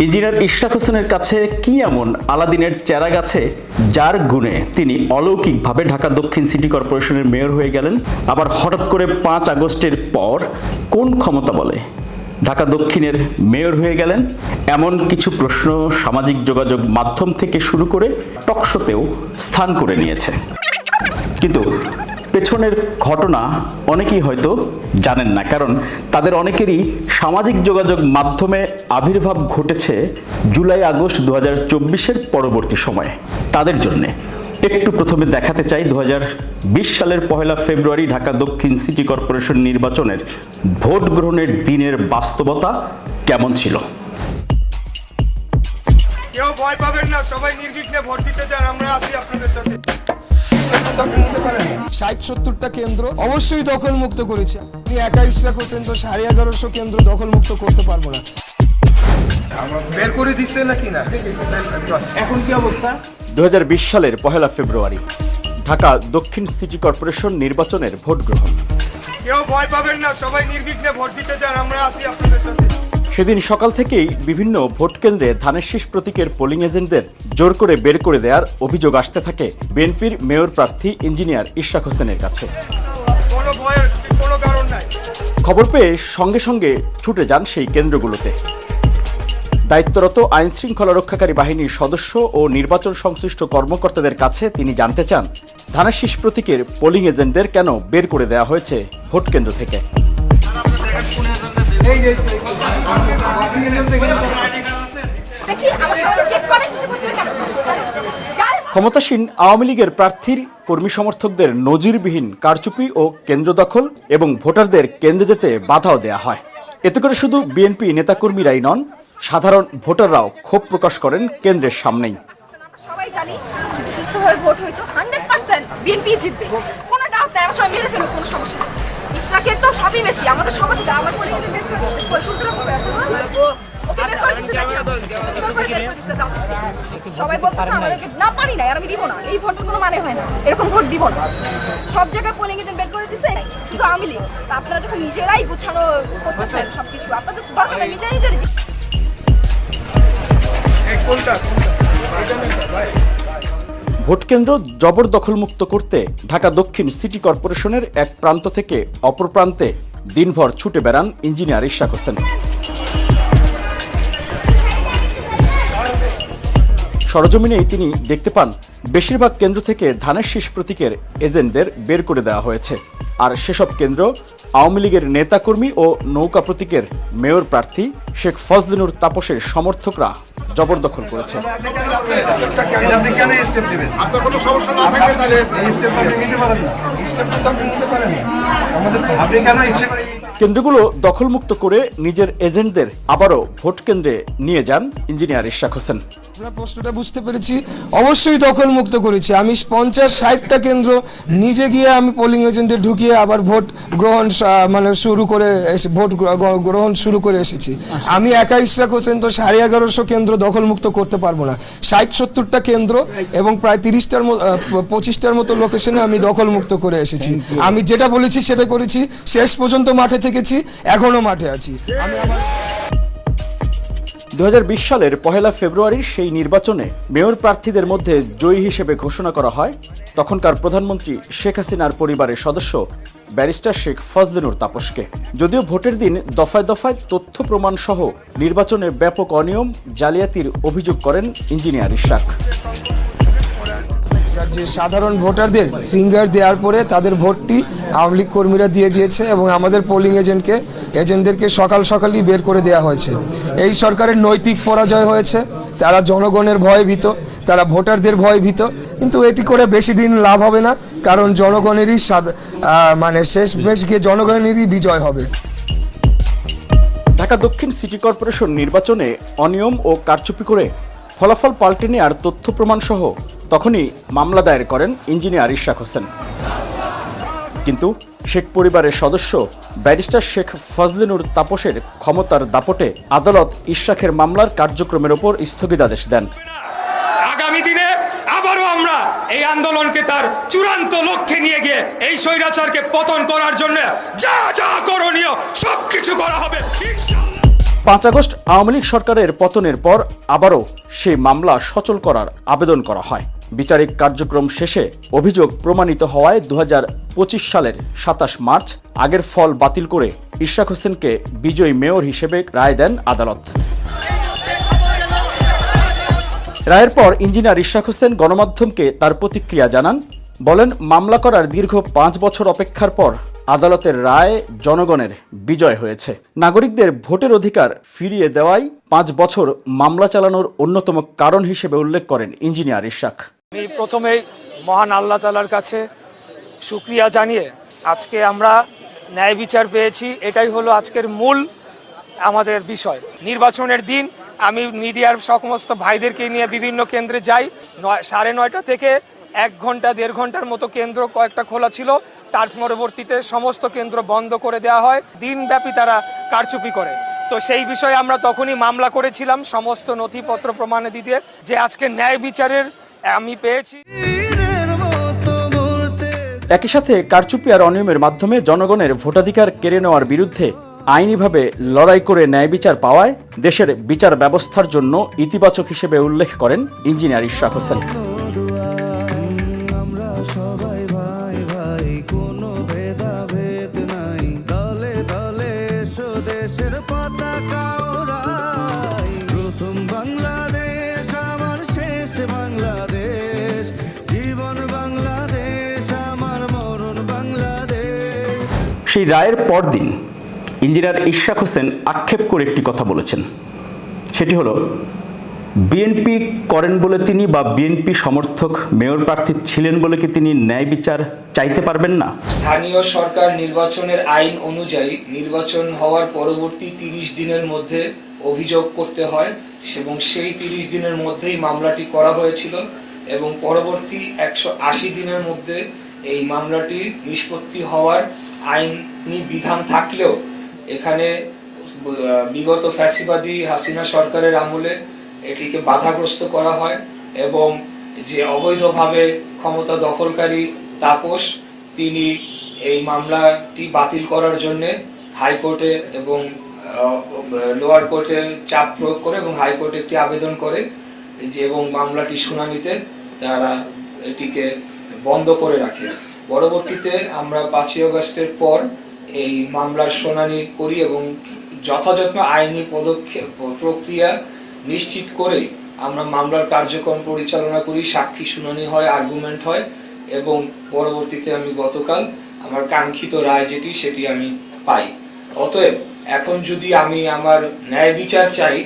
Engineer Ishraq হোসেনের কাছে কি এমন আলাদিনের চেরা গাছে যার গুণে তিনি অলৌকিকভাবে ঢাকা দক্ষিণ সিটি কর্পোরেশনের মেয়র হয়ে গেলেন? আবার হঠাৎ করে পাঁচ আগস্টের পর কোন ক্ষমতা বলে? ঢাকা দক্ষিণের মেয়র হয়ে গেলেন। এমন কিছু প্রশ্ন সামাজিক যোগাযোগ মাধ্যম থেকে শুরু করে টকশোতেও স্থান করে নিয়েছে। কিন্তু পেছনের ঘটনা অনেকেই হয়তো জানেন না, কারণ তাদের অনেকেরই সামাজিক যোগাযোগ মাধ্যমে আবির্ভাব ঘটেছে জুলাই আগস্ট দু হাজার পরবর্তী সময়ে। তাদের জন্যে। একটু প্রথমে দেখাতে চাই দু সালের পহেলা ফেব্রুয়ারি ঢাকা দক্ষিণ সিটি কর্পোরেশন নির্বাচনের ভোট গ্রহণের দিনের বাস্তবতা কেমন ছিল? কেউ ভয় পাবেন না, সবাই নির্বিঘ্নে ভোট দিতে চান, আমরা আছি আপনাদের সাথে। ষাট সত্তরটা কেন্দ্র অবশ্যই দখল মুক্ত করেছে। আপনি একা ইসরা হোসেন তো সাড়ে এগারোশো কেন্দ্র দখল মুক্ত করতে পারব না। বের করে দিচ্ছে নাকি না? এখন কি অবস্থা? দু হাজার বিশ সালের পহেলা ফেব্রুয়ারি ঢাকা দক্ষিণ সিটি কর্পোরেশন নির্বাচনের ভোট গ্রহণ কেউ ভয় পাবেন না সবাই নির্বিঘ্নে ভোট দিতে চান আমরা আছি আপনাদের সাথে। সেদিন সকাল থেকেই বিভিন্ন ভোটকেন্দ্রে ধানের শীষ প্রতীকের পোলিং এজেন্টদের জোর করে বের করে দেওয়ার অভিযোগ আসতে থাকে বিএনপির মেয়র প্রার্থী ইঞ্জিনিয়ার ইশরাক হোসেনের কাছে। খবর পেয়ে সঙ্গে সঙ্গে ছুটে যান সেই কেন্দ্রগুলোতে। দায়িত্বরত আইন শৃঙ্খলা রক্ষাকারী বাহিনীর সদস্য ও নির্বাচন সংশ্লিষ্ট কর্মকর্তাদের কাছে তিনি জানতে চান, ধানের শীষ প্রতীকের পোলিং এজেন্টদের কেন বের করে দেওয়া হয়েছে ভোট কেন্দ্র থেকে। ক্ষমতাসীন আওয়ামী লীগের প্রার্থীর কর্মী সমর্থকদের নজিরবিহীন কারচুপি ও কেন্দ্র দখল এবং ভোটারদের কেন্দ্রে যেতে বাধাও দেয়া হয়। এতে করে শুধু বিএনপি নেতাকর্মীরাই নন সাধারণ ভোটাররাও ক্ষোভ প্রকাশ করেন কেন্দ্রের সামনেই। সবাই জানি সুস্থভাবে ভোট হইতো হান্ড্রেড পার্সেন্ট বিএনপি জিতবে। কোনো ডাউট নাই আমরা সবাই মেরে ফেলব কোনো সমস্যা ইসরাকের তো সবই বেশি আমাদের সবার থেকে আমার যে বের করে দিচ্ছে, তুলতে হবে ওকে বের করে দিচ্ছে করে করে দিচ্ছে, সবাই বলতেছে আমাদেরকে না পারি না আর আমি দিব না। এই ভোটের কোনো মানে হয় না। এরকম ভোট দিব না। সব জায়গায় পোলিং এজেন্ট বের করে দিছে শুধু আমি লিগ আপনারা যখন নিজেরাই গুছানো করতেছেন সবকিছু আপনাদের দরকার নেই নিজেরা ভোট কেন্দ্র জবরদখলমুক্ত করতে ঢাকা দক্ষিণ সিটি কর্পোরেশনের এক প্রান্ত থেকে অপর প্রান্তে দিনভর ছুটে বেড়ান ইঞ্জিনিয়ার ইশাক হোসেন। সরজমিনেই তিনি দেখতে পান, বেশিরভাগ কেন্দ্র থেকে ধানের শীষ প্রতীকের এজেন্টদের বের করে দেওয়া হয়েছে। আর সেসব কেন্দ্র আওয়ামী লীগের নেতাকর্মী ও নৌকা প্রতীকের মেয়র প্রার্থী শেখ ফজলিনুর তাপসের সমর্থকরা জবরদখল করেছে। আমাদের কেন্দ্রগুলো দখলমুক্ত করে নিজের এজেন্টদের আবারও ভোট কেন্দ্রে নিয়ে যান ইঞ্জিনিয়ার ইশাক হোসেন। আমরা প্রশ্নটা বুঝতে পেরেছি। অবশ্যই দখল মুক্ত করেছি। আমি পঞ্চাশ ষাটটা কেন্দ্র নিজে গিয়ে আমি পোলিং এজেন্টদের ঢুকিয়ে আবার ভোট গ্রহণ মানে শুরু করে ভোট গ্র- গ্র- গ্রহণ শুরু করে এসেছি। আমি একা ইশরাক হোসেন তো সাড়ে এগারোশো কেন্দ্র দখলমুক্ত করতে পারব না। ষাট সত্তরটা কেন্দ্র এবং প্রায় তিরিশটার পঁচিশটার মতো লোকেশনে আমি দখলমুক্ত করে এসেছি। আমি যেটা বলেছি সেটা করেছি। শেষ পর্যন্ত মাঠে থেকেছি, এখনও মাঠে আছি। আমি আমার দু হাজার বিশ সালের পহেলা ফেব্রুয়ারির সেই নির্বাচনে মেয়র প্রার্থীদের মধ্যে জয়ী হিসেবে ঘোষণা করা হয়। তখনকার প্রধানমন্ত্রী শেখ হাসিনার পরিবারের সদস্য ব্যারিস্টার শেখ ফজলিনুর তাপসকে। যদিও ভোটের দিন দফায় দফায় তথ্য প্রমাণ সহ নির্বাচনে ব্যাপক অনিয়ম, জালিয়াতির অভিযোগ করেন ইঞ্জিনিয়ার ইশাক। যে সাধারণ ভোটারদের ফিঙ্গার দেওয়ার পরে তাদের ভোটটি আওয়ামী লীগ কর্মীরা দিয়ে দিয়েছে এবং আমাদের পোলিং এজেন্টকে এজেন্টদেরকে সকাল সকালই বের করে দেওয়া হয়েছে। এই সরকারের নৈতিক পরাজয় হয়েছে, তারা জনগণের ভয়ে ভীত, তারা ভোটারদের ভয়ে ভীত, কিন্তু এটি করে বেশি দিন লাভ হবে না, কারণ জনগণেরই মানে শেষ বেশ গিয়ে জনগণেরই বিজয় হবে। ঢাকা দক্ষিণ সিটি কর্পোরেশন নির্বাচনে অনিয়ম ও কারচুপি করে ফলাফল পাল্টে নেওয়ার তথ্য প্রমাণ সহ তখনই মামলা দায়ের করেন ইঞ্জিনিয়ার ইশাক হোসেন। কিন্তু শেখ পরিবারের সদস্য ব্যারিস্টার শেখ ফজলিনুর তাপসের ক্ষমতার দাপটে আদালত ইশাকের মামলার কার্যক্রমের ওপর স্থগিতাদেশ দেন। আগামী দিনে আবারও আমরা এই আন্দোলনকে তার চূড়ান্ত লক্ষ্যে নিয়ে গিয়ে এই স্বৈরাচারকে পতন করার জন্য যা যা করণীয় সবকিছু করা হবে। পাঁচ আগস্ট আওয়ামী লীগ সরকারের পতনের পর আবারও সেই মামলা সচল করার আবেদন করা হয়। বিচারিক কার্যক্রম শেষে অভিযোগ প্রমাণিত হওয়ায় দু হাজার পঁচিশ সালের সাতাশ মার্চ আগের ফল বাতিল করে ইশরাক হোসেনকে বিজয়ী মেয়র হিসেবে রায় দেন আদালত। রায়ের পর ইঞ্জিনিয়ার ইশরাক হোসেন গণমাধ্যমকে তার প্রতিক্রিয়া জানান, বলেন, মামলা করার দীর্ঘ পাঁচ বছর অপেক্ষার পর আদালতের রায় জনগণের বিজয় হয়েছে। নাগরিকদের ভোটের অধিকার ফিরিয়ে দেওয়াই পাঁচ বছর মামলা চালানোর অন্যতম কারণ হিসেবে উল্লেখ করেন ইঞ্জিনিয়ার ইশাক। আমি প্রথমেই মহান আল্লাহ তালার কাছে শুক্রিয়া জানিয়ে আজকে আমরা ন্যায় বিচার পেয়েছি। এটাই হলো আজকের মূল আমাদের বিষয়। নির্বাচনের দিন আমি মিডিয়ার সমস্ত ভাইদেরকে নিয়ে বিভিন্ন কেন্দ্রে যাই। নয়, সাড়ে নয়টা থেকে এক ঘণ্টা, দেড় ঘণ্টার মতো কেন্দ্র কয়েকটা খোলা ছিল। তার পরবর্তীতে সমস্ত কেন্দ্র বন্ধ করে দেওয়া হয়। দিনব্যাপী তারা কারচুপি করে। তো সেই বিষয়ে আমরা তখনই মামলা করেছিলাম সমস্ত নথিপত্র প্রমাণে দিতে যে আজকে ন্যায় বিচারের আমি পেয়েছি। একই সাথে কারচুপি আর অনিয়মের মাধ্যমে জনগণের ভোটাধিকার কেড়ে নেওয়ার বিরুদ্ধে আইনিভাবে লড়াই করে ন্যায় বিচার পাওয়ায় দেশের বিচার ব্যবস্থার জন্য ইতিবাচক হিসেবে উল্লেখ করেন ইঞ্জিনিয়ার ইশরাক হোসেন। সেই রায়ের পরদিন ইঞ্জিনিয়ার ইশরাক হোসেন আক্ষেপ করে একটি কথা বলেছেন। সেটি হলো, বিএনপি করেন বলে তিনি বা বিএনপি সমর্থক, মেয়র প্রার্থী ছিলেন বলে কি তিনি ন্যায় বিচার চাইতে পারবেন না? স্থানীয় সরকার নির্বাচনের আইন অনুযায়ী নির্বাচন হওয়ার পরবর্তী তিরিশ দিনের মধ্যে অভিযোগ করতে হয় এবং সেই তিরিশ দিনের মধ্যেই মামলাটি করা হয়েছিল এবং পরবর্তী একশো আশি দিনের মধ্যে এই মামলাটি নিষ্পত্তি হওয়ার আইনি বিধান থাকলেও এখানে বিগত ফ্যাসিবাদী হাসিনা সরকারের আমলে এটিকে বাধাগ্রস্ত করা হয় এবং যে অবৈধভাবে ক্ষমতা দখলকারী তাপস, তিনি এই মামলাটি বাতিল করার জন্য হাইকোর্টে এবং লোয়ার কোর্টে চাপ প্রয়োগ করে এবং হাইকোর্টে একটি আবেদন করে যে এবং মামলাটি শুনানিতে তারা এটিকে বন্ধ করে রাখে। পরবর্তীতে আমরা পাঁচই আগস্টের পর এই মামলার শুনানি করি এবং যথাযথ আইনি পদক্ষেপ প্রক্রিয়া নিশ্চিত করে আমরা মামলার কার্যক্রম পরিচালনা করি, সাক্ষী শুনানি হয় আর্গুমেন্ট হয় এবং পরবর্তীতে আমি গতকাল আমার কাঙ্ক্ষিত রায় যেটি সেটি আমি পাই। অতএব এখন যদি আমি আমার ন্যায় বিচার চাই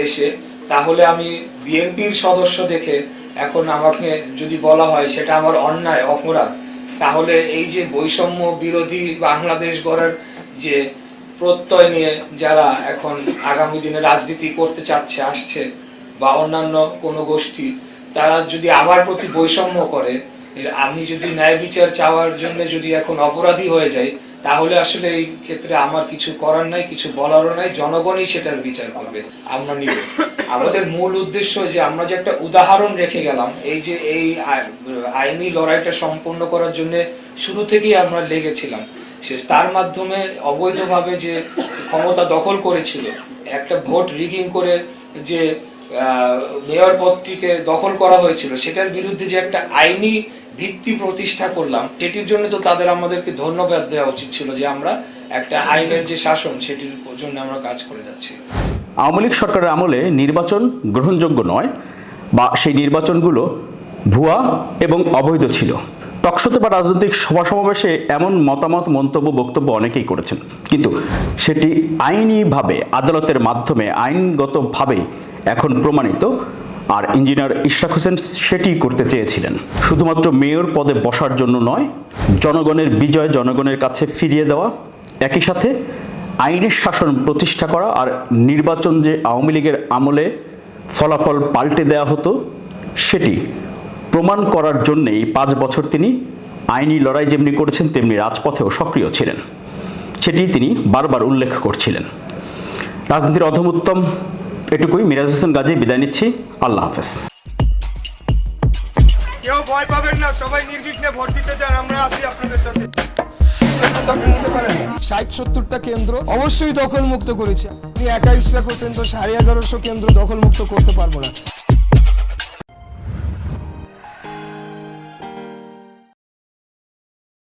দেশে, তাহলে আমি বিএনপির সদস্য দেখে এখন আমাকে যদি বলা হয় সেটা আমার অন্যায়, অপরাধ তাহলে এই যে বৈষম্য বিরোধী বাংলাদেশ গড়ার যে প্রত্যয় নিয়ে যারা এখন আগামী দিনে রাজনীতি করতে চাচ্ছে, আসছে বা অন্যান্য কোনো গোষ্ঠী, তারা যদি আমার প্রতি বৈষম্য করে আমি যদি ন্যায় বিচার চাওয়ার জন্য যদি এখন অপরাধী হয়ে যাই তাহলে আসলে এই ক্ষেত্রে আমার কিছু করার নাই, কিছু বলারও নাই, জনগণই সেটার বিচার করবে, আমরা নিব আমাদের মূল উদ্দেশ্য যে আমরা যে একটা উদাহরণ রেখে গেলাম, এই যে এই আই- আইনি লড়াইটা সম্পন্ন করার জন্য শুরু থেকেই আমরা লেগেছিলাম। সে তার মাধ্যমে অবৈধভাবে যে ক্ষমতা দখল করেছিল, একটা ভোট রিগিং করে যে মেয়র পদটিকে দখল করা হয়েছিল, সেটার বিরুদ্ধে যে একটা আইনি ভিত্তি প্রতিষ্ঠা করলাম, সেটির জন্য তো তাদের আমাদেরকে ধন্যবাদ দেওয়া উচিত ছিল যে আমরা একটা আইনের যে শাসন, সেটির জন্য আমরা কাজ করে যাচ্ছি। আওয়ামী লীগ সরকারের আমলে নির্বাচন গ্রহণযোগ্য নয় বা সেই নির্বাচনগুলো ভুয়া এবং অবৈধ ছিল। টকশোতে বা রাজনৈতিক সভা সমাবেশে এমন মতামত, মন্তব্য, বক্তব্য অনেকেই করেছেন। কিন্তু সেটি আইনিভাবে, আদালতের মাধ্যমে আইনগতভাবে এখন প্রমাণিত। আর ইঞ্জিনিয়ার ইশরাক হোসেন সেটি করতে চেয়েছিলেন। শুধুমাত্র মেয়র পদে বসার জন্য নয়, জনগণের বিজয়, জনগণের কাছে ফিরিয়ে দেওয়া, একই সাথে আইনের শাসন প্রতিষ্ঠা করা আর নির্বাচন যে আওয়ামী লীগের আমলে ফলাফল পাল্টে দেওয়া হতো, সেটি প্রমাণ করার জন্যেই পাঁচ বছর তিনি আইনি লড়াই যেমনি করেছেন, তেমনি রাজপথেও সক্রিয় ছিলেন। সেটি তিনি বারবার উল্লেখ করছিলেন। রাজনীতির অধমোত্তম এটুকুই মিরাজ হোসেন গাজী বিদায় নিচ্ছি। আল্লাহ হাফেজ। কেউ ভয় পাবেন না সবাই নির্বিঘ্নে ভোট দিতে চান আমরা আছি আপনাদের সাথে। ষাট সত্তরটা কেন্দ্র অবশ্যই দখল মুক্ত করেছে। আপনি একা ইশরাক হোসেন তো সাড়ে এগারোশো কেন্দ্র দখল মুক্ত করতে পারব না।